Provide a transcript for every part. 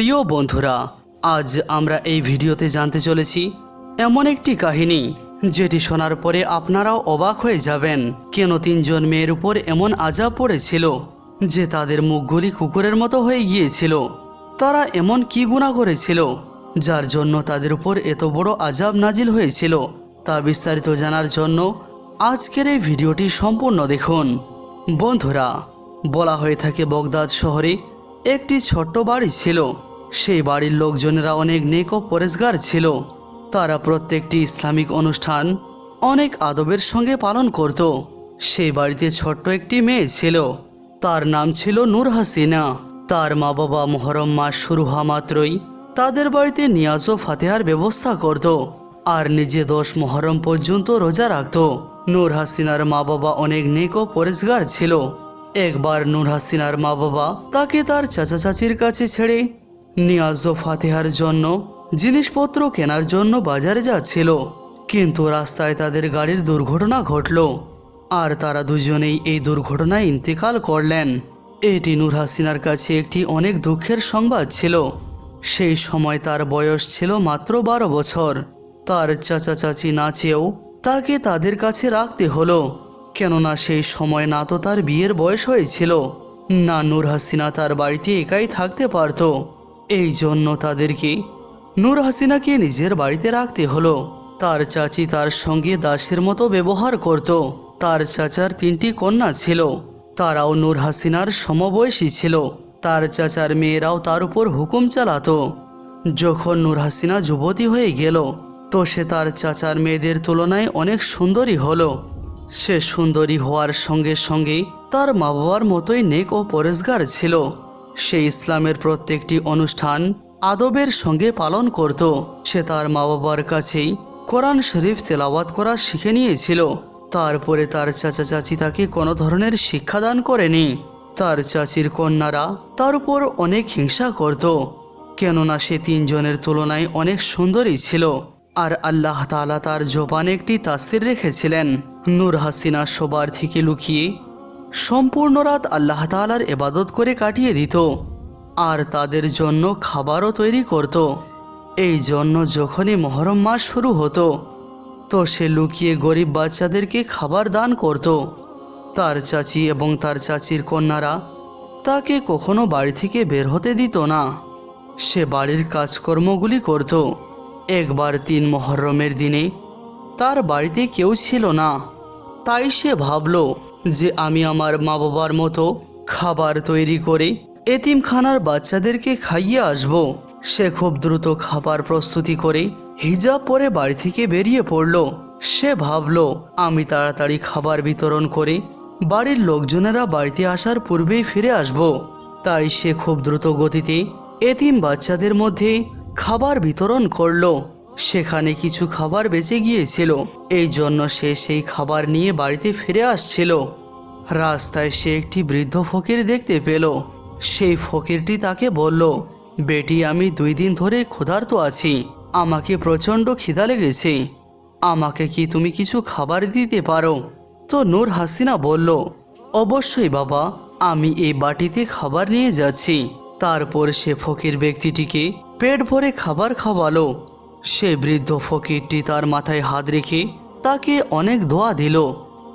প্রিয় বন্ধুরা, আজ আমরা এই ভিডিওতে জানতে চলেছি এমন একটি কাহিনী যেটি শোনার পরে আপনারাও অবাক হয়ে যাবেন, কেন তিনজন মেয়ের উপর এমন আজাব পড়েছিল যে তাদের মুখগুলি কুকুরের মতো হয়ে গিয়েছিল। তারা এমন কি গুণা করেছিল যার জন্য তাদের উপর এত বড় আজাব নাজিল হয়েছিল তা বিস্তারিত জানার জন্য আজকের এই ভিডিওটি সম্পূর্ণ দেখুন। বন্ধুরা, বলা হয়ে থাকে বগদাদ শহরে একটি ছোট্ট বাড়ি ছিল। সেই বাড়ির লোকজনেরা অনেক নেক ও ছিল। তারা প্রত্যেকটি ইসলামিক অনুষ্ঠান অনেক আদবের সঙ্গে পালন করত। সেই বাড়িতে ছোট্ট একটি মেয়ে ছিল। তার নাম ছিল নূর হাসিনা। তার মা বাবা মহরম মাস শুরু হওয়া মাত্রই তাদের বাড়িতে নিয়াজ ও ফাতেহার ব্যবস্থা করত আর নিজে দশ মহরম পর্যন্ত রোজা রাখত। নূর হাসিনার মা বাবা অনেক নেক ও ছিল। একবার নূর হাসিনার মা বাবা তাকে তার চাচা চাচির কাছে ছেড়ে নিয়াজ ও ফাতেহার জন্য জিনিসপত্র কেনার জন্য বাজারে যাচ্ছিল, কিন্তু রাস্তায় তাদের গাড়ির দুর্ঘটনা ঘটল আর তারা দুজনেই এই দুর্ঘটনায় ইন্তেকাল করলেন। এটি নূর হাসিনার কাছে একটি অনেক দুঃখের সংবাদ ছিল। সেই সময় তার বয়স ছিল মাত্র বারো বছর। তার চাচা চাচি না চেয়েও তাকে তাদের কাছে রাখতে হলো, কেননা সেই সময় না তো তার বিয়ের বয়স হয়েছিল। না নূর হাসিনা তার বাড়িতে একাই থাকতে পারত এই জন্য তাদেরকে নূর হাসিনাকে নিজের বাড়িতে রাখতে হলো। তার চাচি তার সঙ্গে দাসের মতো ব্যবহার করত। তার চাচার তিনটি কন্যা ছিল। তারাও নূর হাসিনার সমবয়সী ছিল। তার চাচার মেয়েরাও তার উপর হুকুম চালাতো। যখন নূর হাসিনা যুবতী হয়ে গেল, তো সে তার চাচার মেয়েদের তুলনায় অনেক সুন্দরী হলো। সে সুন্দরী হওয়ার সঙ্গে সঙ্গে তার মা বাবার মতোই নেক ও পরেশগার ছিল। সে ইসলামের প্রত্যেকটি অনুষ্ঠান আদবের সঙ্গে পালন করত। সে তার মা বাবার কাছেই কোরআন শরীফ তেলাওয়াত করা শিখে নিয়েছিল। তারপরে তার চাচা চাচি তাকে কোনো ধরনের শিক্ষাদান করেনি। তার চাচির কন্যারা তার উপর অনেক হিংসা করত। কেননা সে তিনজনের তুলনায় অনেক সুন্দরী ছিল। আর আল্লাহ তাআলা তার জোবানে একটি তাসির রেখেছিলেন। নূর হাসিনা সবার থেকে লুকিয়ে সম্পূর্ণ রাত আল্লাহ তাআলার এবাদত করে কাটিয়ে দিত আর তাদের জন্য খাবারও তৈরি করত। এই জন্য যখনই মহরম মাস শুরু হতো, তো সে লুকিয়ে গরিব বাচ্চাদেরকে খাবার দান করত। তার চাচি এবং তার চাচির কন্যারা তাকে কখনো বাড়ি থেকে বের হতে দিত না। সে বাড়ির কাজকর্মগুলি করত। একবার তিন মহরমের দিনে তার বাড়িতে কেউ ছিল না, তাই সে ভাবল যে আমি আমার মা বাবার মতো খাবার তৈরি করে এতিমখানার বাচ্চাদেরকে খাইয়ে আসব। সে খুব দ্রুত খাবার প্রস্তুতি করে হিজাব পরে বাড়ি থেকে বেরিয়ে পড়ল। সে ভাবল, আমি তাড়াতাড়ি খাবার বিতরণ করে বাড়ির লোকজনেরা বাড়িতে আসার পূর্বেই ফিরে আসব। তাই সে খুব দ্রুত গতিতে এতিম বাচ্চাদের মধ্যে খাবার বিতরণ করল। সেখানে কিছু খাবার বেঁচে গিয়েছিল। এই জন্য সে সেই খাবার নিয়ে বাড়িতে ফিরে আসছিল। রাস্তায় সে একটি বৃদ্ধ ফকির দেখতে পেল। সেই ফকিরটি তাকে বলল, বেটি, আমি দুই দিন ধরে ক্ষুধার্ত আছি। আমাকে প্রচণ্ড খিদা লেগেছে। আমাকে কি তুমি কিছু খাবার দিতে পারো? তো নূর হাসিনা বলল, অবশ্যই বাবা, আমি এই বাটিতে খাবার নিয়ে যাচ্ছি। তারপর সে ফকির ব্যক্তিটিকে পেট ভরে খাবার খাওয়ালো। সে বৃদ্ধ ফকিরটি তার মাথায় হাত রেখে তাকে অনেক দোয়া দিল।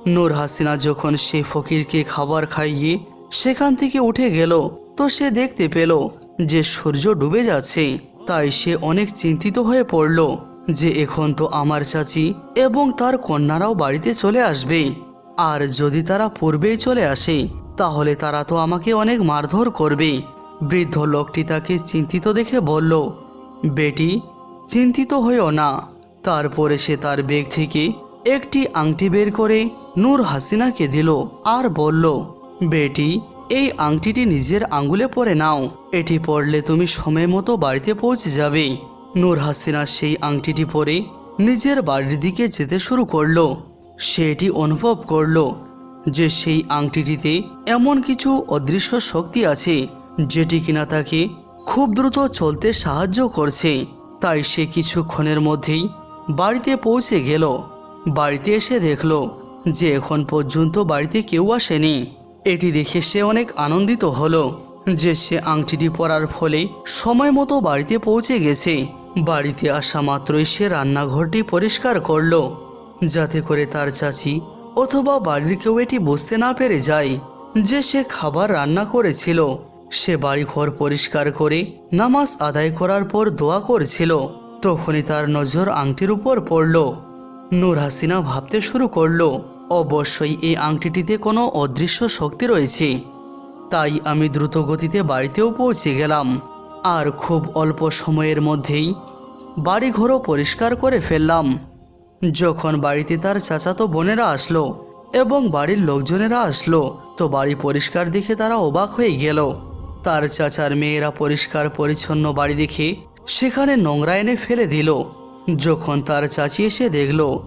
নূর হাসিনা যখন সে ফকিরকে খাবার খাইয়ে সেখান থেকে উঠে গেল, তো সে দেখতে পেল যে সূর্য ডুবে যাচ্ছে। তাই সে অনেক চিন্তিত হয়ে পড়ল যে এখন তো আমার চাচি এবং তার কন্যারাও বাড়িতে চলে আসবে। আর যদি তারা পূর্বেই চলে আসে, তাহলে তারা তো আমাকে অনেক মারধর করবে। বৃদ্ধ লোকটি তাকে চিন্তিত দেখে বলল, বেটি চিন্তিত হয়েও না। তারপরে সে তার বেগ থেকে একটি আংটি বের করে নূর হাসিনাকে দিল আর বলল, বেটি, এই আংটিটি নিজের আঙ্গুলে পরে নাও। এটি পরলে তুমি সময় মতো বাড়িতে পৌঁছে যাবে। নূর হাসিনা সেই আংটিটি পরে নিজের বাড়ির দিকে যেতে শুরু করল। সে এটি অনুভব করল যে সেই আংটিটিতে এমন কিছু অদৃশ্য শক্তি আছে, যেটি কিনা তাকে খুব দ্রুত চলতে সাহায্য করছে। তাই সে কিছুক্ষণের মধ্যেই বাড়িতে পৌঁছে গেল। বাড়িতে এসে দেখল যে এখন পর্যন্ত বাড়িতে কেউ আসেনি। এটি দেখে সে অনেক আনন্দিত হলো যে সে আংটিটি পরার ফলে সময় মতো বাড়িতে পৌঁছে গেছে। বাড়িতে আসা মাত্রই সে রান্নাঘরটি পরিষ্কার করল, যাতে করে তার চাচি অথবা বাড়ির কেউ এটি বুঝতে না পেরে যায় যে সে খাবার রান্না করেছিল। সে বাড়িঘর পরিষ্কার করে নামাজ আদায় করার পর দোয়া করেছিল। তখনই তার নজর আংটির উপর পড়ল। নূর হাসিনা ভাবতে শুরু করল, অবশ্যই এই আংটিটিতে কোনো অদৃশ্য শক্তি রয়েছে। তাই আমি দ্রুত গতিতে বাড়িতেও পৌঁছে গেলাম। আর খুব অল্প সময়ের মধ্যেই বাড়িঘরও পরিষ্কার করে ফেললাম। যখন বাড়িতে তার চাচাতো বোনেরা আসলো এবং বাড়ির লোকজনেরা আসলো, তো বাড়ি পরিষ্কার দেখে তারা অবাক হয়ে গেল। তার চাচার মেয়েরা পরিষ্কার পরিচ্ছন্ন বাড়ি দেখে সেখানে নোংরা এনে ফেলে দিল। যখন তার চাচি এসে দেখল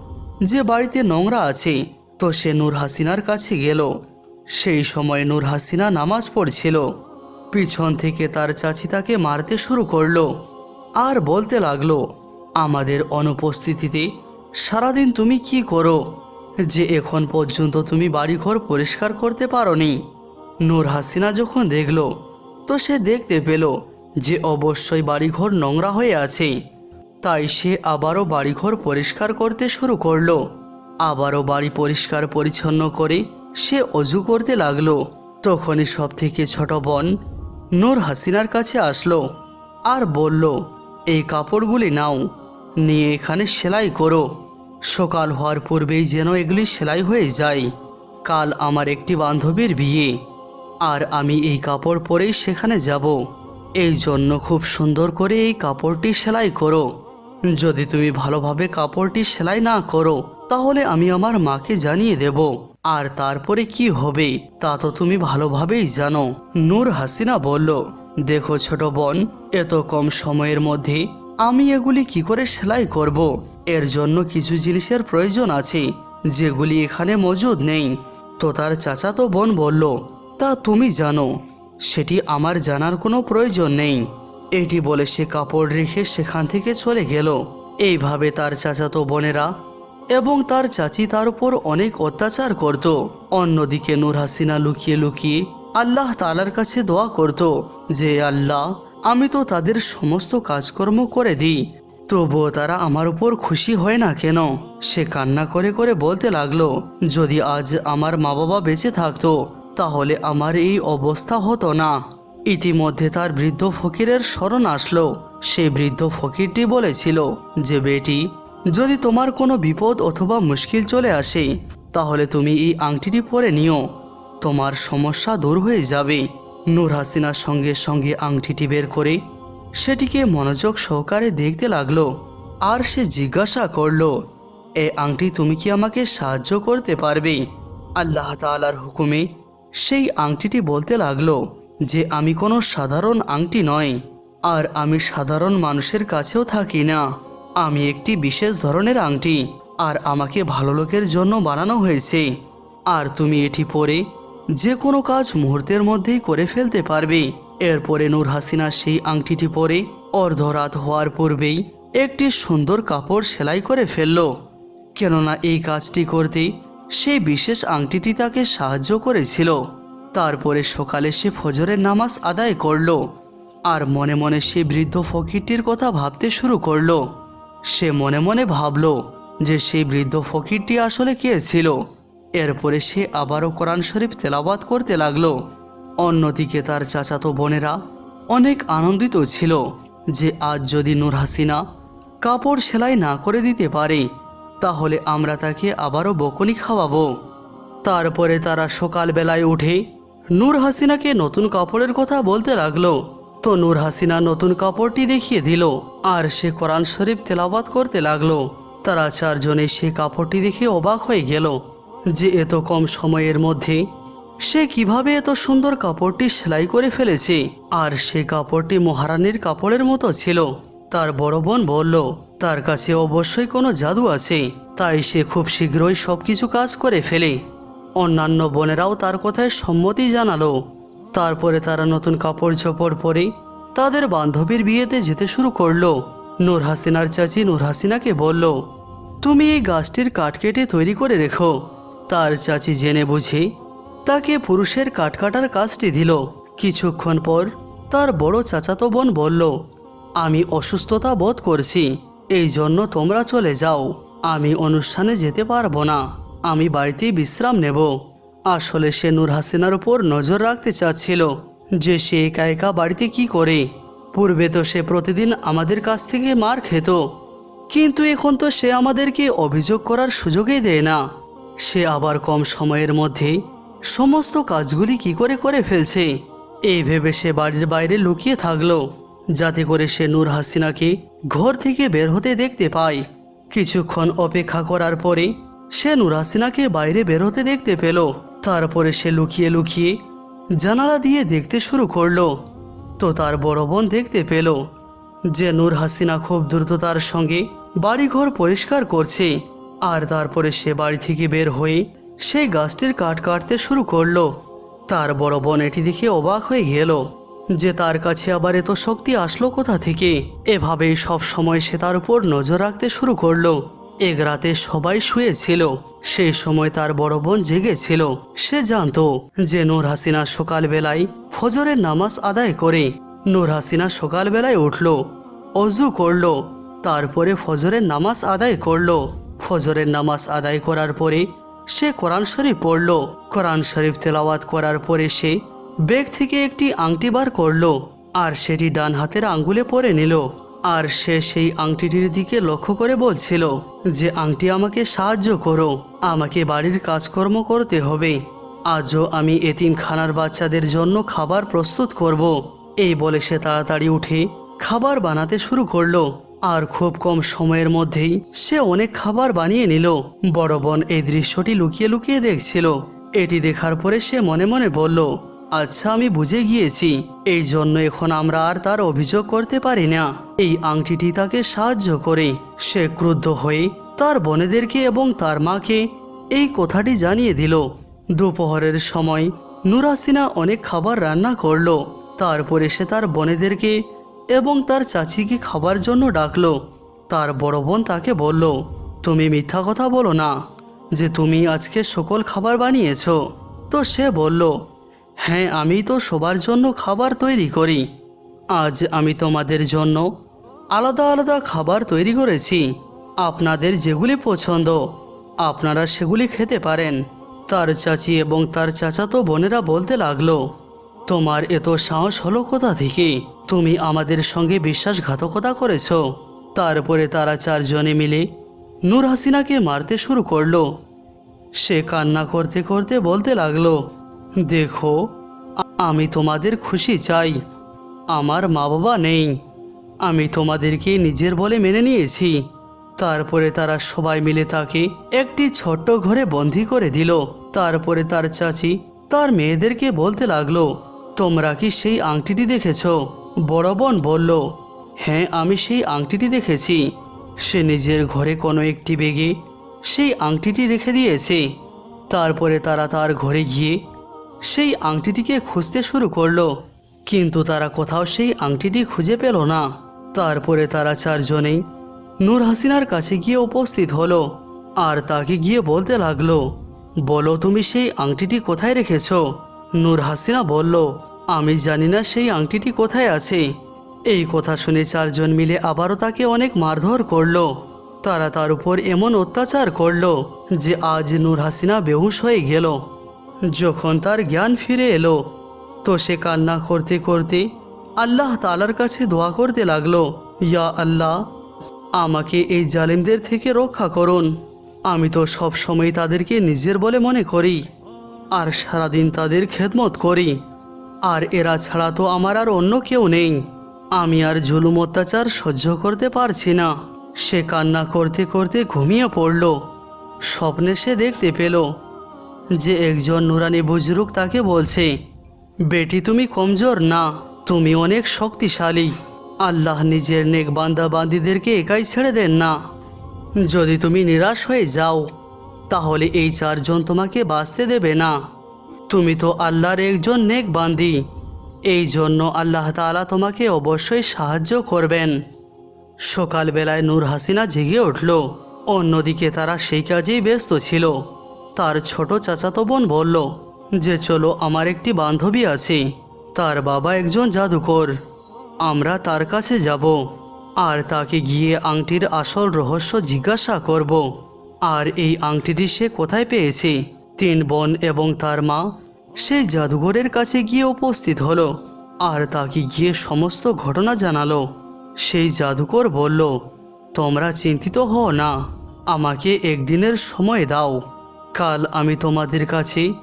যে বাড়িতে নোংরা আছে, তো সে নূর হাসিনার কাছে গেল। সেই সময় নূর হাসিনা নামাজ পড়ছিল। পিছন থেকে তার চাচি তাকে মারতে শুরু করল আর বলতে লাগল, আমাদের অনুপস্থিতিতে সারাদিন তুমি কি করো? যে এখন পর্যন্ত তুমি বাড়িঘর পরিষ্কার করতে পারো নি নূর হাসিনা যখন দেখল তো সে দেখতে পেল যে অবশ্যই বাড়িঘর নোংরা হয়ে আছে। তাই সে আবারও বাড়িঘর পরিষ্কার করতে শুরু করল। আবারও বাড়ি পরিষ্কার পরিচ্ছন্ন করে সে অজু করতে লাগল। তখনই সব থেকে ছোট বোন নূর হাসিনার কাছে আসলো আর বলল, এই কাপড়গুলি নাও, নিয়ে এখানে সেলাই করো। সকাল হওয়ার পূর্বেই যেন এগুলি সেলাই হয়ে যায়। কাল আমার একটি বান্ধবীর বিয়ে। আর আমি এই কাপড় পরেই সেখানে যাব। এই জন্য খুব সুন্দর করে এই কাপড়টি সেলাই করো। যদি তুমি ভালোভাবে কাপড়টি সেলাই না করো, তাহলে আমি আমার মাকে জানিয়ে দেব। আর তারপরে কি হবে, তা তো তুমি ভালোভাবেই জানো, নূর হাসিনা বলল। দেখো ছোট বোন, এত কম সময়ের মধ্যে আমি এগুলি কি করে সেলাই করব? এর জন্য কিছু জিনিসের প্রয়োজন আছে, যেগুলি এখানে মজুদ নেই। তো তার চাচাতো বোন বলল তা তুমি জানো, সেটি আমার জানার কোনো প্রয়োজন নেই। এটি বলে সে কাপড় রেখে সেখান থেকে চলে গেল। এইভাবে তার চাচাতো বোনেরা এবং তার চাচি তার উপর অনেক অত্যাচার করত। অন্যদিকে নূর হাসিনা লুকিয়ে লুকিয়ে আল্লাহ তালার কাছে দোয়া করত যে, আল্লাহ, আমি তো তাদের সমস্ত কাজকর্ম করে দিই, তবুও তারা আমার উপর খুশি হয় না কেন? সে কান্না করে করে বলতে লাগল, যদি আজ আমার মা বাবা বেঁচে থাকতো তাহলে আমার এই অবস্থা হতো না। ইতিমধ্যে তার বৃদ্ধ ফকিরের স্মরণ আসলো। সেই বৃদ্ধ ফকিরটি বলেছিল যে, বেটি, যদি তোমার কোনো বিপদ অথবা মুশকিল চলে আসে, তাহলে তুমি এই আংটিটি পরে নিও। তোমার সমস্যা দূর হয়ে যাবে। নূর হাসিনার সঙ্গে সঙ্গে আংটিটি বের করে সেটিকে মনোযোগ সহকারে দেখতে লাগল আর সে জিজ্ঞাসা করল, এ আংটি তুমি কি আমাকে সাহায্য করতে পারবে? আল্লাহ তাআলার হুকুমে সেই আংটিটি বলতে লাগল যে আমি কোনো সাধারণ আংটি নয়, আর আমি সাধারণ মানুষের কাছেও থাকি না। আমি একটি বিশেষ ধরনের আংটি, আর আমাকে ভালো লোকের জন্য বানানো হয়েছে। আর তুমি এটি পরে যে কোনো কাজ মুহূর্তের মধ্যেই করে ফেলতে পারবে। এরপরে নূর হাসিনা সেই আংটিটি পরে অর্ধরাত হওয়ার পূর্বেই একটি সুন্দর কাপড় সেলাই করে ফেলল। কেননা এই কাজটি করতে সেই বিশেষ আংটিটি তাকে সাহায্য করেছিল। তারপরে সকালে সে ফজরের নামাজ আদায় করল আর মনে মনে সে বৃদ্ধ ফকিরটির কথা ভাবতে শুরু করল। সে মনে মনে ভাবল যে সেই বৃদ্ধ ফকিরটি আসলে কে ছিল। এরপরে সে আবারও কোরআন শরীফ তেলাবাত করতে লাগল। অন্যদিকে তার চাচাতো বোনেরা অনেক আনন্দিত ছিল যে আজ যদি নূর হাসিনা কাপড় সেলাই না করে দিতে পারে তাহলে আমরা তাকে আবারও বকুনি খাওয়াবো। তারপরে তারা সকালবেলায় উঠে নূর হাসিনাকে নতুন কাপড়ের কথা বলতে লাগল। তো নূর হাসিনা নতুন কাপড়টি দেখিয়ে দিল আর সে কোরআন শরীফ তেলাবাত করতে লাগল। তারা চারজনে সে কাপড়টি দেখে অবাক হয়ে গেল যে এত কম সময়ের মধ্যে সে কীভাবে এত সুন্দর কাপড়টি সেলাই করে ফেলেছে। আর সে কাপড়টি মহারানীর কাপড়ের মতো ছিল। তার বড় বোন বলল তার কাছে অবশ্যই কোনো জাদু আছে, তাই সে খুব শীঘ্রই সব কিছু কাজ করে ফেলে। অন্যান্য বোনেরাও তার কথায় সম্মতি জানালো। তারপরে তারা নতুন কাপড় চোপড় পরে তাদের বান্ধবীর বিয়েতে যেতে শুরু করল। নূর হাসিনার চাচি নূর হাসিনাকে বলল, তুমি এই গাছটির কাঠ কেটে তৈরি করে রেখো। তার চাচি জেনে বুঝে তাকে পুরুষের কাঠ কাটার কাজটি দিল। কিছুক্ষণ পর তার বড় চাচাতো বোন বলল, আমি অসুস্থতা বোধ করছি। এই জন্য তোমরা চলে যাও। আমি অনুষ্ঠানে যেতে পারব না। আমি বাড়িতেই বিশ্রাম নেব। আসলে সে নূর হাসিনার উপর নজর রাখতে চাচ্ছিল যে সে একা একা বাড়িতে কি করে। পূর্বে তো সে প্রতিদিন আমাদের কাছ থেকে মার খেত। কিন্তু এখন তো সে আমাদেরকে অভিযোগ করার সুযোগই দেয় না। সে আবার কম সময়ের মধ্যেই সমস্ত কাজগুলি কি করে করে ফেলছে? এই ভেবে সে বাড়ির বাইরে লুকিয়ে থাকল। যাতে করে সে নূর হাসিনাকে ঘর থেকে বের হতে দেখতে পায়। কিছুক্ষণ অপেক্ষা করার পরে সে নূর হাসিনাকে বাইরে বের হতে দেখতে পেল। তারপরে সে লুকিয়ে লুকিয়ে জানালা দিয়ে দেখতে শুরু করল। তো তার বড় বোন দেখতে পেল যে নূর হাসিনা খুব দ্রুততার সঙ্গে বাড়িঘর পরিষ্কার করছে আর তারপরে সে বাড়ি থেকে বের হয়ে সেই গাছটির কাঠ কাটতে শুরু করল। তার বড় বোন এটি দেখে অবাক হয়ে গেল। যে তার কাছে আবার এত শক্তি আসলো কোথা থেকে? এভাবেই সব সময় সে তার উপর নজর রাখতে শুরু করল। এক রাতে সবাই শুয়েছিল। সেই সময় তার বড় বোন জেগেছিল। সে জানতো যে নূর হাসিনা সকালবেলায় ফজরের নামাজ আদায় করে। নূর হাসিনা সকালবেলায় উঠল, অজু করল, তারপরে ফজরের নামাজ আদায় করল। ফজরের নামাজ আদায় করার পরে সে কোরআন শরীফ পড়ল। কোরআন শরীফ তেলাওয়াত করার পরে সে ব্যাগ থেকে একটি আংটি বার করল, আর সেটি ডান হাতের আঙ্গুলে পরে নিল, আর সে সেই আংটিটির দিকে লক্ষ্য করে বলছিল, যে আংটি আমাকে সাহায্য করো, আমাকে বাড়ির কাজকর্ম করতে হবে। আজও আমি এতিমখানার বাচ্চাদের জন্য খাবার প্রস্তুত করব। এই বলে সে তাড়াতাড়ি উঠে খাবার বানাতে শুরু করল, আর খুব কম সময়ের মধ্যেই সে অনেক খাবার বানিয়ে নিল। বড় বোন এই দৃশ্যটি লুকিয়ে লুকিয়ে দেখছিল। এটি দেখার পরে সে মনে মনে বলল আচ্ছা আমি বুঝে গিয়েছি। এই জন্য এখন আমরা আর তার অভিযোগ করতে পারি না। এই আংটিটি তাকে সাহায্য করে। সে ক্রুদ্ধ হয়ে তার বোনেদেরকে এবং তার মাকে এই কথাটি জানিয়ে দিল। দুপহরের সময় নুরাসিনা অনেক খাবার রান্না করল। তারপরে সে তার বোনেদেরকে এবং তার চাচিকে খাবার জন্য ডাকলো। তার বড় বোন তাকে বলল, তুমি মিথ্যা কথা বলো না যে তুমি আজকে সকল খাবার বানিয়েছো। তো সে বলল হ্যাঁ আমি তো সবার জন্য খাবার তৈরি করি। আজ আমি তোমাদের জন্য আলাদা আলাদা খাবার তৈরি করেছি। আপনাদের যেগুলি পছন্দ, আপনারা সেগুলি খেতে পারেন। তার চাচি এবং তার চাচাতো বোনেরা বলতে লাগল, তোমার এত সাহস হলো কোথা থেকে? তুমি আমাদের সঙ্গে বিশ্বাসঘাতকতা করেছ। তারপরে তারা চারজনে মিলে নূর হাসিনাকে মারতে শুরু করল। সে কান্না করতে করতে বলতে লাগল দেখো, আমি তোমাদের খুশি চাই। আমার মা বাবা নেই। আমি তোমাদেরকে নিজের বলে মেনে নিয়েছি। তারপরে তারা সবাই মিলে তাকে একটি ছোট্ট ঘরে বন্দি করে দিল। তারপরে তার চাচি তার মেয়েদেরকে বলতে লাগল, তোমরা কি সেই আংটিটি দেখেছ? বড় বোন বলল হ্যাঁ আমি সেই আংটিটি দেখেছি। সে নিজের ঘরে কোনো একটি বেগে সেই আংটিটি রেখে দিয়েছে। তারপরে তারা তার ঘরে গিয়ে সেই আংটিটিকে খুঁজতে শুরু করল, কিন্তু তারা কোথাও সেই আংটিটি খুঁজে পেল না। তারপরে তারা চারজনেই নূর হাসিনার কাছে গিয়ে উপস্থিত হলো আর তাকে গিয়ে বলতে লাগল, বলো তুমি সেই আংটিটি কোথায় রেখেছ? নূর হাসিনা বলল, আমি জানি না সেই আংটিটি কোথায় আছে। এই কথা শুনে চারজন মিলে আবারও তাকে অনেক মারধর করল। তারা তার উপর এমন অত্যাচার করল যে আজ নূর হাসিনা বেহুশ হয়ে গেল। যখন তার জ্ঞান ফিরে এলো, তো সে কান্না করতে করতে আল্লাহ তালার কাছে দোয়া করতে লাগল, ইয়া আল্লাহ, আমাকে এই জালিমদের থেকে রক্ষা করুন। আমি তো সব সময় তাদেরকে নিজের বলে মনে করি, আর সারাদিন তাদের খেদমত করি। আর এরা ছাড়া তো আমার আর অন্য কেউ নেই। আমি আর জুলুম অত্যাচার সহ্য করতে পারছি না। সে কান্না করতে করতে ঘুমিয়ে পড়ল। স্বপ্নে সে দেখতে পেল যে একজন নুরানি বুজরুক তাকে বলছে, বেটি, তুমি কমজোর না, তুমি অনেক শক্তিশালী। আল্লাহ নিজের নেক বান্দা বান্দিদেরকে একাই ছেড়ে দেন না। যদি তুমি নিরাশ হয়ে যাও, তাহলে এই চারজন তোমাকে বাঁচতে দেবে না। তুমি তো আল্লাহর একজন নেক বান্দি। এই জন্য আল্লাহ তাআলা তোমাকে অবশ্যই সাহায্য করবেন। সকালবেলায় নূর হাসিনা জেগে উঠল। অন্যদিকে তারা সেই কাজেই ব্যস্ত ছিল। তার ছোট চাচাতো বোন বলল, যে চলো, আমার একটি বান্ধবী আছে। তার বাবা একজন জাদুকর। আমরা তার কাছে যাব। আর তাকে গিয়ে আংটির আসল রহস্য জিজ্ঞাসা করব। আর এই আংটিটি সে কোথায় পেয়েছে? তিন বোন এবং তার মা সেই জাদুঘরের কাছে গিয়ে উপস্থিত হলো। আর তাকে গিয়ে সমস্ত ঘটনা জানালো। সেই জাদুকর বলল, তোমরা চিন্তিত হও না। আমাকে একদিনের সময় দাও। কাল আমি তোমাদের কাছে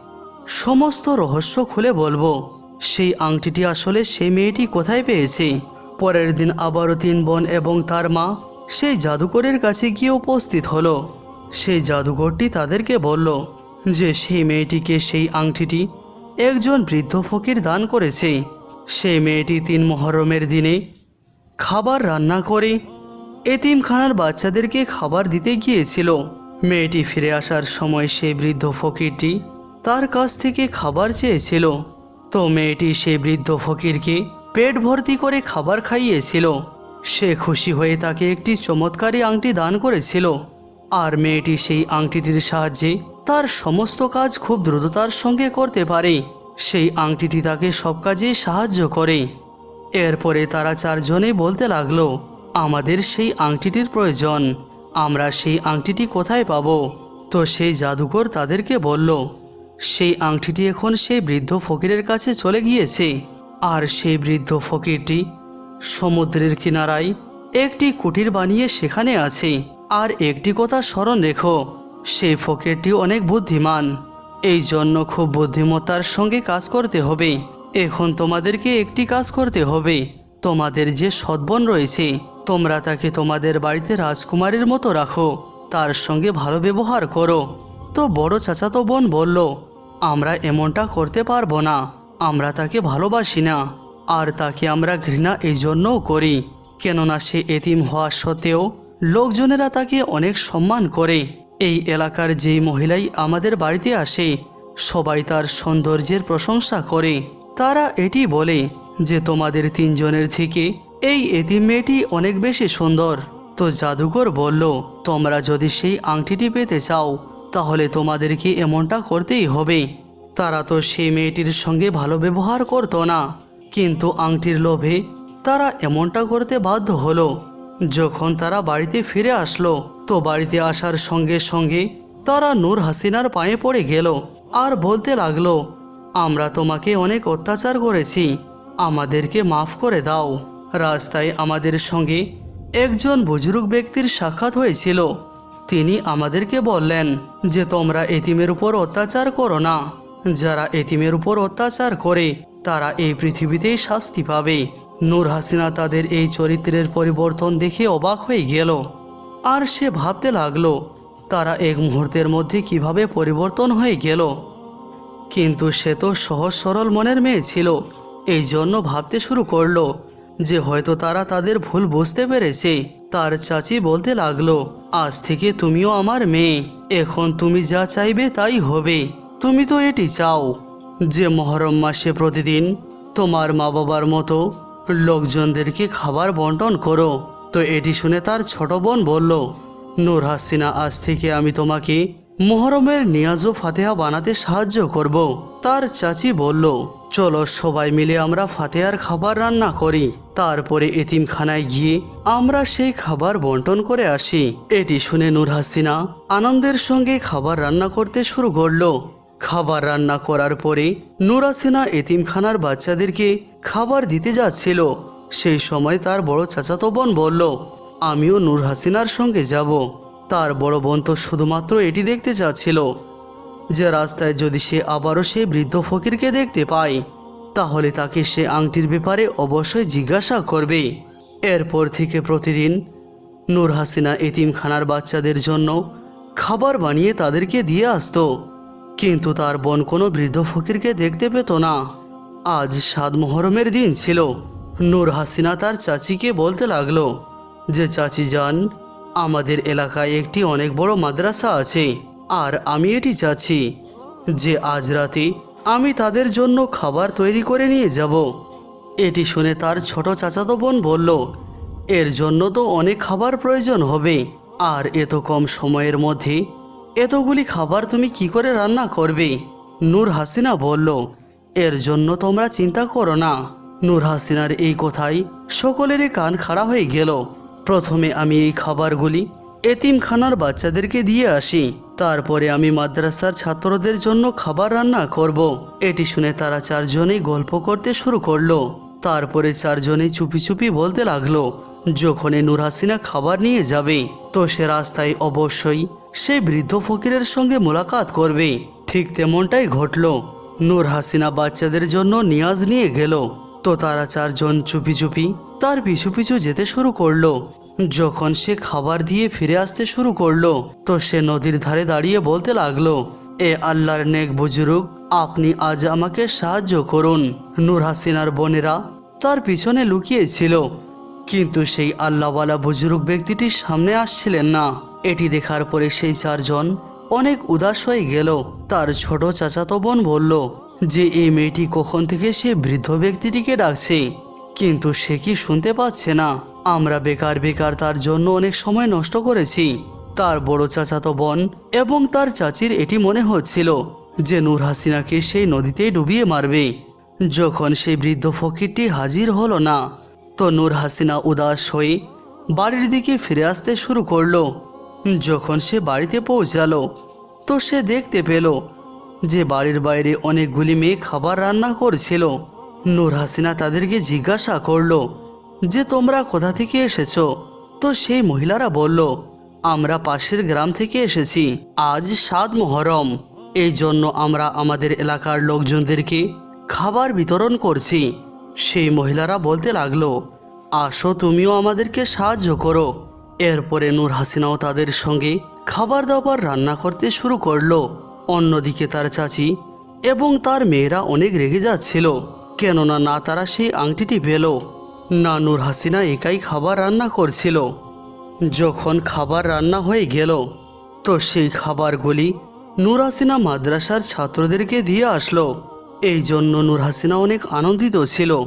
সমস্ত রহস্য খুলে বলব। সেই আংটিটি আসলে সেই মেয়েটি কোথায় পেয়েছে? পরের দিন আবারও তিন বোন এবং তার মা সেই জাদুকরের কাছে গিয়ে উপস্থিত হলো। সেই জাদুঘরটি তাদেরকে বলল যে, সেই মেয়েটিকে সেই আংটিটি একজন বৃদ্ধ ফকির দান করেছে। সেই মেয়েটি তিন মহরমের দিনে খাবার রান্না করে এতিমখানার বাচ্চাদেরকে খাবার দিতে গিয়েছিল। মেয়েটি ফিরে আসার সময় সেই বৃদ্ধ ফকিরটি তার কাছ থেকে খাবার চেয়েছিল। তো মেয়েটি সেই বৃদ্ধ ফকিরকে পেট ভর্তি করে খাবার খাইয়েছিল। সে খুশি হয়ে তাকে একটি চমৎকারী আংটি দান করেছিল। আর মেয়েটি সেই আংটিটির সাহায্যে তার সমস্ত কাজ খুব দ্রুততার সঙ্গে করতে পারে। সেই আংটিটি তাকে সব কাজে সাহায্য করে। এরপরে তারা চারজনে বলতে লাগল, আমাদের সেই আংটিটির প্রয়োজন। আমরা সেই আংটিটি কোথায় পাব? তো সেই জাদুকর তাদেরকে বলল, সেই আংটিটি এখন সেই বৃদ্ধ ফকিরের কাছে চলে গিয়েছে। আর সেই বৃদ্ধ ফকিরটি সমুদ্রের কিনারায় একটি কুটির বানিয়ে সেখানে আছে। আর একটি কথা স্মরণ রেখো, সেই ফকিরটি অনেক বুদ্ধিমান। এই জন্য খুব বুদ্ধিমত্তার সঙ্গে কাজ করতে হবে। এখন তোমাদেরকে একটি কাজ করতে হবে। তোমাদের যে সদ্বন রয়েছে তোমরা তাকে তোমাদের বাড়িতে রাজকুমারীর মতো রাখো, তার সঙ্গে ভালো ব্যবহার করো। তো বড় চাচাতো বোন বলল, আমরা এমনটা করতে পারব না, আমরা তাকে ভালোবাসি না, আর তাকে আমরা ঘৃণা এই জন্যও করি। কেননা সে এতিম হওয়া সত্ত্বেও লোকজনেরা তাকে অনেক সম্মান করে। এই এলাকার যেই মহিলাই আমাদের বাড়িতে আসে, সবাই তার সৌন্দর্যের প্রশংসা করে। তারা এটি বলে যে, তোমাদের তিনজনের থেকে এই এতিম মেয়েটি অনেক বেশি সুন্দর। তো জাদুকর বলল, তোমরা যদি সেই আংটিটি পেতে চাও, তাহলে তোমাদেরকে এমনটা করতেই হবে? তারা তো সেই মেয়েটির সঙ্গে ভালো ব্যবহার করতো না। কিন্তু আংটির লোভে তারা এমনটা করতে বাধ্য হলো। যখন তারা বাড়িতে ফিরে আসলো, তো বাড়িতে আসার সঙ্গে সঙ্গে তারা নূর হাসিনার পায়ে পড়ে গেল আর বলতে লাগল, আমরা তোমাকে অনেক অত্যাচার করেছি। আমাদেরকে মাফ করে দাও। রাস্তায় আমাদের সঙ্গে একজন বুজুর্গ ব্যক্তির সাক্ষাৎ হয়েছিল। তিনি আমাদেরকে বললেন যে, তোমরা এতিমের উপর অত্যাচার করো না। যারা এতিমের উপর অত্যাচার করে, তারা এই পৃথিবীতেই শাস্তি পাবে। নূর হাসিনা তাদের এই চরিত্রের পরিবর্তন দেখে অবাক হয়ে গেল। আর সে ভাবতে লাগল, তারা এক মুহূর্তের মধ্যে কীভাবে পরিবর্তন হয়ে গেল? কিন্তু সে তো সহজ সরল মনের মেয়ে ছিল এই জন্য ভাবতে শুরু করল যে হয়তো তারা তাদের ভুল বুঝতে পেরেছে, তার চাচি বলতে লাগল, আজ থেকে তুমিও আমার মেয়ে, এখন তুমি যা চাইবে তাই হবে, তুমি তো এটি চাও। যে মহরম মাসে প্রতিদিন তোমার মা বাবার মতো লোকজনদেরকে খাবার বন্টন করো। তো এটি শুনে তার ছোট বোন বলল, নূর হাসিনা, আজ থেকে আমি তোমাকে মোহরমের নিয়াজ ফাতেহা বানাতে সাহায্য করব। তার চাচি বলল, চলো সবাই মিলে আমরা ফাতেহার খাবার রান্না করি। তারপরে এতিমখানায় গিয়ে আমরা সেই খাবার বন্টন করে আসি। এটি শুনে নূর হাসিনা আনন্দের সঙ্গে খাবার রান্না করতে শুরু করল। খাবার রান্না করার পরে নূর হাসিনা এতিমখানার বাচ্চাদেরকে খাবার দিতে যাচ্ছিল। সেই সময় তার বড় চাচাতো বোন বলল, আমিও নূর হাসিনার সঙ্গে যাব। তার বড় বোন তো শুধুমাত্র এটি দেখতে চাচ্ছিল। যে রাস্তায় যদি সে আবারও সেই বৃদ্ধ ফকিরকে দেখতে পায় তাহলে তাকে সে আংটির ব্যাপারে অবশ্যই জিজ্ঞাসা করবে। এরপর থেকে প্রতিদিন নূর হাসিনা এতিমখানার বাচ্চাদের জন্য খাবার বানিয়ে তাদেরকে দিয়ে আসতো। কিন্তু তার বোন কোনো বৃদ্ধ ফকিরকে দেখতে পেত না। আজ সাদ মহরমের দিন ছিল। নূর হাসিনা তার চাচিকে বলতে লাগল যে, চাচি যান আমাদের এলাকায় একটি অনেক বড় মাদ্রাসা আছে, আর আমি এটি চাচ্ছি যে, আজ রাতে আমি তাদের জন্য খাবার তৈরি করে নিয়ে যাব। এটি শুনে তার ছোট চাচাতো বোন বলল, এর জন্য তো অনেক খাবার প্রয়োজন হবে। আর এত কম সময়ের মধ্যে এতগুলি খাবার তুমি কি করে রান্না করবে? নূর হাসিনা বলল, এর জন্য তোমরা চিন্তা করো না। নূর হাসিনার এই কথাই সকলেরই কান খাড়া হয়ে গেল। প্রথমে আমি এই খাবারগুলি এতিমখানার বাচ্চাদেরকে দিয়ে আসি। তারপরে আমি মাদ্রাসার ছাত্রদের জন্য খাবার রান্না করব। এটি শুনে তারা চারজনেই গল্প করতে শুরু করল। তারপরে চারজনেই চুপি চুপি বলতে লাগল, যখনই নূর হাসিনা খাবার নিয়ে যাবে, তো সে রাস্তায় অবশ্যই সেই বৃদ্ধ ফকিরের সঙ্গে মোলাকাত করবে। ঠিক তেমনটাই ঘটল। নূর হাসিনা বাচ্চাদের জন্য নিয়াজ নিয়ে গেল। তো তারা চারজন চুপি চুপি তার পিছু পিছু যেতে শুরু করল। যখন সে খাবার দিয়ে ফিরে আসতে শুরু করল, তো সে নদীর ধারে দাঁড়িয়ে বলতে লাগল, এ আল্লাহর নেক বুজুর্গ, আপনি আজ আমাকে সাহায্য করুন। নূর হাসিনার বোনেরা তার পিছনে লুকিয়েছিল, কিন্তু সেই আল্লাহওয়ালা বুজুর্গ ব্যক্তিটি সামনে আসছিলেন না। এটি দেখার পরে সেই চারজন অনেক উদাস হয়ে গেল। তার ছোট চাচাতো বোন বলল, যে এই মেয়েটি কখন থেকে সে বৃদ্ধ ব্যক্তিটিকে ডাকছে, কিন্তু সে কি শুনতে পাচ্ছে না? আমরা বেকার বেকার তার জন্য অনেক সময় নষ্ট করেছি। তার বড় চাচাতো বোন এবং তার চাচির এটি মনে হচ্ছিল যে নূর হাসিনাকে সেই নদীতেই ডুবিয়ে মারবে। যখন সেই বৃদ্ধ ফকিরটি হাজির হলো না, তো নূর হাসিনা উদাস হয়ে বাড়ির দিকে ফিরে আসতে শুরু করল। যখন সে বাড়িতে পৌঁছালো, তো সে দেখতে পেল যে বাড়ির বাইরে অনেকগুলি মেয়ে খাবার রান্না করছিল। নূর হাসিনা তাদেরকে জিজ্ঞাসা করল যে তোমরা কোথা থেকে এসেছ? তো সেই মহিলারা বলল, আমরা পাশের গ্রাম থেকে এসেছি। আজ সাত মহরম। এই জন্য আমরা আমাদের এলাকার লোকজনদেরকে খাবার বিতরণ করছি। সেই মহিলারা বলতে লাগল, আসো তুমিও আমাদেরকে সাহায্য করো। এরপরে নূর হাসিনাও তাদের সঙ্গে খাবার দাবার রান্না করতে শুরু করল। অন্যদিকে তার চাচি এবং তার মেয়েরা অনেক রেগে যাচ্ছিল, কেননা না তারা সেই আংটিটি পেল। না নূর হাসিনা একাই খাবার রান্না করছিল। যখন খাবার রান্না হয়ে গেল, তো সেই খাবারগুলি নূর হাসিনা মাদ্রাসার ছাত্রদেরকে দিয়ে আসলো। এই জন্য নূর হাসিনা অনেক আনন্দিত ছিল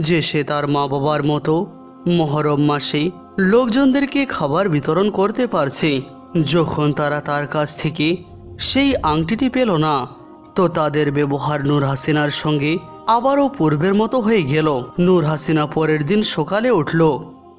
যে সে তার মা বাবার মতো মহরম মাসে লোকজনদেরকে খাবার বিতরণ করতে পারছে। যখন তারা তার কাছ থেকে সেই আংটিটি পেল না, তো তাদের ব্যবহার নূর হাসিনার সঙ্গে আবারও পূর্বের মতো হয়ে গেল। নূর হাসিনা পরের দিন সকালে উঠল।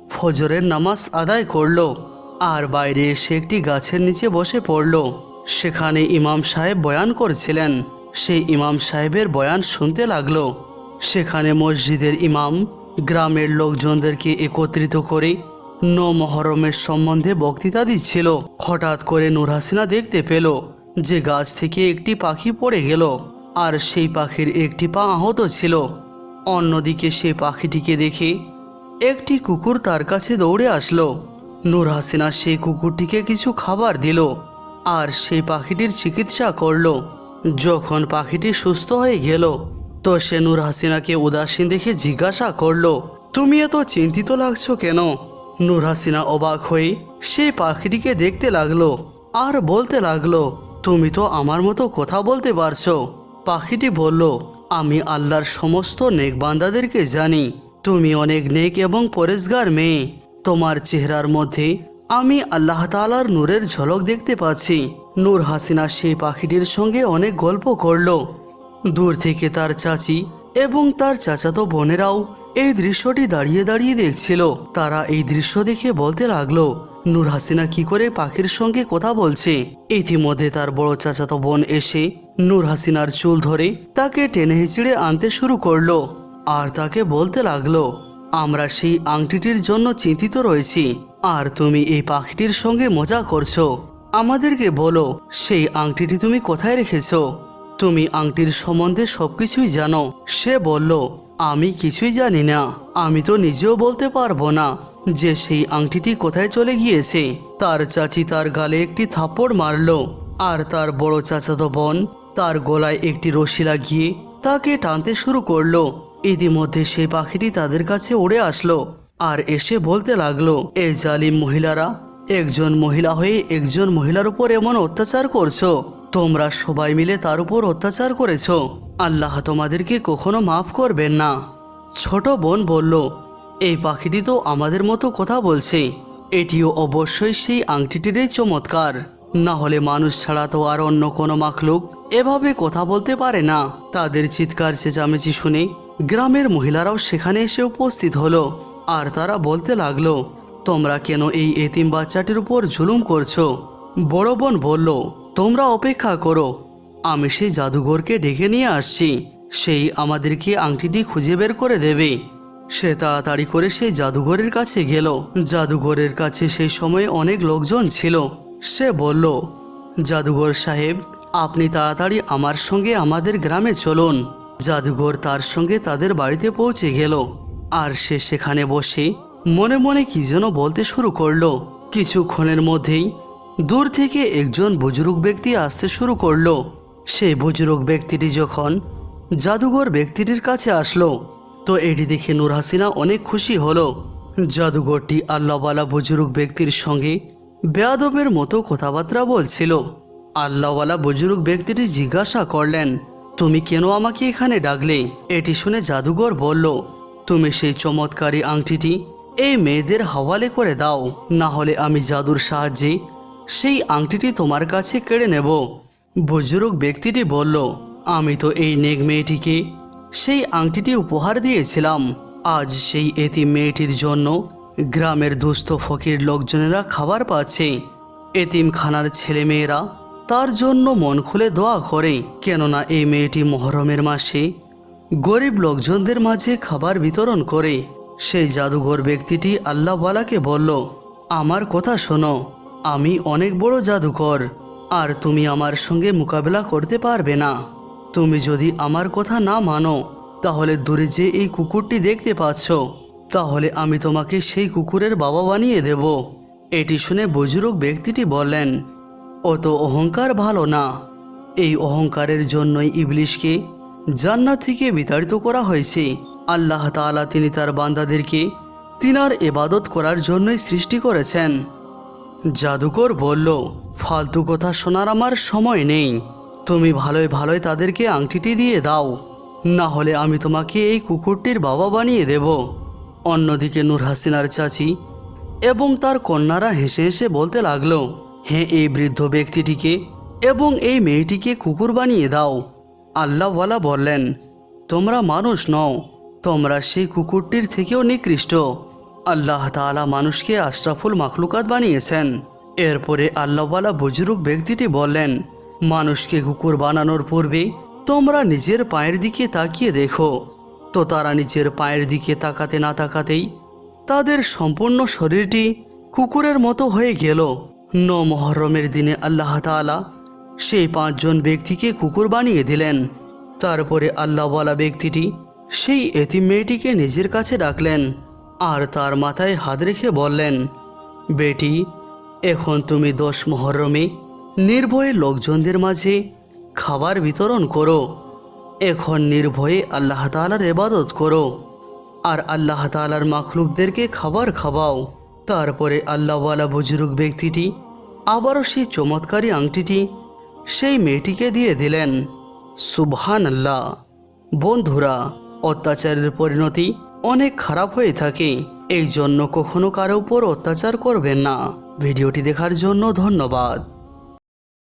ফজরের নামাজ আদায় করল। আর বাইরে এসে একটি গাছের নিচে বসে পড়ল। সেখানে ইমাম সাহেব বয়ান করছিলেন। সেই ইমাম সাহেবের বয়ান শুনতে লাগল। সেখানে মসজিদের ইমাম, গ্রামের লোকজনদেরকে একত্রিত করে ন মহরমের সম্বন্ধে বক্তৃতা দিচ্ছিল। হঠাৎ করে নূর হাসিনা দেখতে পেল যে গাছ থেকে একটি পাখি পড়ে গেল। আর সেই পাখির একটি পা আহত ছিল। অন্যদিকে সেই পাখিটিকে দেখে একটি কুকুর তার কাছে দৌড়ে আসলো। নূর হাসিনা সেই কুকুরটিকে কিছু খাবার দিল আর সেই পাখিটির চিকিৎসা করল। যখন পাখিটি সুস্থ হয়ে গেল, তো সে নূর হাসিনাকে উদাসীন দেখে জিজ্ঞাসা করল, তুমি এত চিন্তিত লাগছো কেন? নূর হাসিনা অবাক হয়ে সেই পাখিটিকে দেখতে লাগল আর বলতে লাগল, তুমি তো আমার মতো কথা বলতে পারছ। পাখিটি বলল, আমি আল্লাহর সমস্ত নেক বান্দাদেরকে জানি। তুমি অনেক নেক এবং পরেশগার মেয়ে। তোমার চেহারার মধ্যে আমি আল্লাহ তালার নূরের ঝলক দেখতে পাচ্ছি। নূর হাসিনা সেই পাখিটির সঙ্গে অনেক গল্প করল। দূর থেকে তার চাচি এবং তার চাচাতো বোনেরাও এই দৃশ্যটি দাঁড়িয়ে দাঁড়িয়ে দেখছিল। তারা এই দৃশ্য দেখে বলতে লাগল নূর হাসিনা কি করে পাখির সঙ্গে কথা বলছে? ইতিমধ্যে তার বড় চাচাতো বোন এসে নূর হাসিনার চুল ধরে তাকে টেনে হিচড়ে আনতে শুরু করল আর তাকে বলতে লাগল, আমরা সেই আংটিটির জন্য চিন্তিত রয়েছি। আর তুমি এই পাখিটির সঙ্গে মজা করছ। আমাদেরকে বলো, সেই আংটিটি তুমি কোথায় রেখেছো? তুমি আংটির সম্বন্ধে সবকিছুই জানো। সে বলল, আমি কিছুই জানি না। আমি তো নিজেও বলতে পারব না। যে সেই আংটিটি কোথায় চলে গিয়েছে? তার চাচি তার গালে একটি থাপড় মারলো, আর তার বড় চাচাতো বোন তার গলায় একটি রশি লাগিয়ে তাকে টানতে শুরু করল। ইতিমধ্যে সেই পাখিটি তাদের কাছে উড়ে আসলো, আর এসে বলতে লাগল এই জালিম মহিলারা, একজন মহিলা হয়ে একজন মহিলার উপর এমন অত্যাচার করছ। তোমরা সবাই মিলে তার উপর অত্যাচার করেছ। আল্লাহ তোমাদেরকে কখনো মাফ করবেন না। ছোট বোন বলল এই পাখিটি তো আমাদের মতো কথা বলছে। এটিও অবশ্যই সেই আংটিটিরই চমৎকার। না হলে মানুষ ছাড়া তো আর অন্য কোনো মাখলুক এভাবে কথা বলতে পারে না। তাদের চিৎকার চেঁচামেচি শুনে গ্রামের মহিলারাও সেখানে এসে উপস্থিত হলো আর তারা বলতে লাগল, তোমরা কেন এই এতিম বাচ্চাটির উপর জুলুম করছ? বড় বোন বলল, তোমরা অপেক্ষা করো। আমি সেই জাদুঘরকে ডেকে নিয়ে আসছি। সেই আমাদেরকে আংটিটি খুঁজে বের করে দেবে। সে তাড়াতাড়ি করে সেই জাদুঘরের কাছে গেল। জাদুঘরের কাছে সেই সময় অনেক লোকজন ছিল। সে বলল, জাদুঘর সাহেব, আপনি তাড়াতাড়ি আমার সঙ্গে আমাদের গ্রামে চলুন। জাদুঘর তার সঙ্গে তাদের বাড়িতে পৌঁছে গেল। আর সে সেখানে বসে মনে মনে কি যেন বলতে শুরু করল। কিছুক্ষণের মধ্যেই দূর থেকে একজন বুজুর্গ ব্যক্তি আসতে শুরু করল। সেই বুজুর্গ ব্যক্তিটি যখন জাদুঘর ব্যক্তিটির কাছে আসলো তো এটি দেখে নূর হাসিনা অনেক খুশি হলো। জাদুঘরটি আল্লাহওয়ালা বুজুর্গ ব্যক্তির সঙ্গে বেয়াদবের মতো কথাবার্তা বলছিল। আল্লাহওয়ালা বুজুর্গ ব্যক্তিটি জিজ্ঞাসা করলেন, তুমি কেন আমাকে এখানে ডাকলে? এটি শুনে জাদুঘর বলল, তুমি সেই চমৎকারী আংটিটি এই মেয়েদের হাওয়ালে করে দাও, না হলে আমি জাদুর সাহায্যে সেই আংটিটি তোমার কাছে কেড়ে নেব। বুজুর্গ ব্যক্তিটি বলল, আমি তো এই নেক মেয়েটিকে সেই আংটিটি উপহার দিয়েছিলাম। আজ সেই এতিম মেয়েটির জন্য গ্রামের দুস্থ ফকির লোকজনেরা খাবার পাচ্ছে। এতিমখানার ছেলেমেয়েরা তার জন্য মন খুলে দোয়া করে, কেননা এই মেয়েটি মহরমের মাসে গরিব লোকজনদের মাঝে খাবার বিতরণ করে। সেই জাদুঘর ব্যক্তিটি আল্লাহওয়ালাকে বলল, আমার কথা শোনো, আমি অনেক বড় জাদুঘর, আর তুমি আমার সঙ্গে মোকাবেলা করতে পারবে না। তুমি যদি আমার কথা না মানো, তাহলে দূরে যে এই কুকুরটি দেখতে পাচ্ছ, তাহলে আমি তোমাকে সেই কুকুরের বাবা বানিয়ে দেব। এটি শুনে বুজুর্গ ব্যক্তিটি বললেন অত অহংকার ভালো না। এই অহংকারের জন্যই ইবলিশকে জান্নাত থেকে বিতাড়িত করা হয়েছে। আল্লাহ তাআলা তিনি তার বান্দাদেরকে তিনার এবাদত করার জন্যই সৃষ্টি করেছেন। জাদুকর বলল, ফালতু কথা শোনার আমার সময় নেই। তুমি ভালোই ভালোই তাদেরকে আংটিটি দিয়ে দাও। না হলে আমি তোমাকে এই কুকুরটির বাবা বানিয়ে দেব। অন্যদিকে নূর হাসিনার চাচি এবং তার কন্যারা হেসে হেসে বলতে লাগল হ্যাঁ এই বৃদ্ধ ব্যক্তিটিকে এবং এই মেয়েটিকে কুকুর বানিয়ে দাও। আল্লাহওয়ালা বললেন, তোমরা মানুষ নও, তোমরা সেই কুকুরটির থেকেও নিকৃষ্ট। আল্লাহ তাআলা মানুষকে আশরাফুল মাখলুকাত বানিয়েছেন। এরপরে আল্লাহওয়ালা বুজুর্গ ব্যক্তিটি বললেন মানুষকে কুকুর বানানোর পূর্বে তোমরা নিজের পায়ের দিকে তাকিয়ে দেখো। তো তারা নিজের পায়ের দিকে তাকাতে না তাকাতেই তাদের সম্পূর্ণ শরীরটি কুকুরের মতো হয়ে গেল। ন মহরমের দিনে আল্লাহ তাআলা সেই পাঁচজন ব্যক্তিকে কুকুর বানিয়ে দিলেন। তারপরে আল্লাহওয়ালা ব্যক্তিটি সেই এতিম মেয়েটিকে নিজের কাছে ডাকলেন আর তার মাথায় হাত রেখে বললেন, বেটি, এখন তুমি দশ মহরমে নির্ভয়ে লোকজনদের মাঝে খাবার বিতরণ করো। এখন নির্ভয়ে আল্লাহ তাআলার এবাদত করো। আর আল্লাহ তাআলার মাখলুকদেরকে খাবার খাওয়াও। তারপরে আল্লাহওয়ালা বুজুর্গ ব্যক্তিটি আবারও সেই চমৎকারী আংটিটি সেই মেয়েটিকে দিয়ে দিলেন। সুবহান আল্লাহ বন্ধুরা, অত্যাচারের পরিণতি অনেক খারাপ হয়ে থাকে। এই জন্য কখনো কারও উপর অত্যাচার করবেন না। ভিডিওটি দেখার জন্য ধন্যবাদ।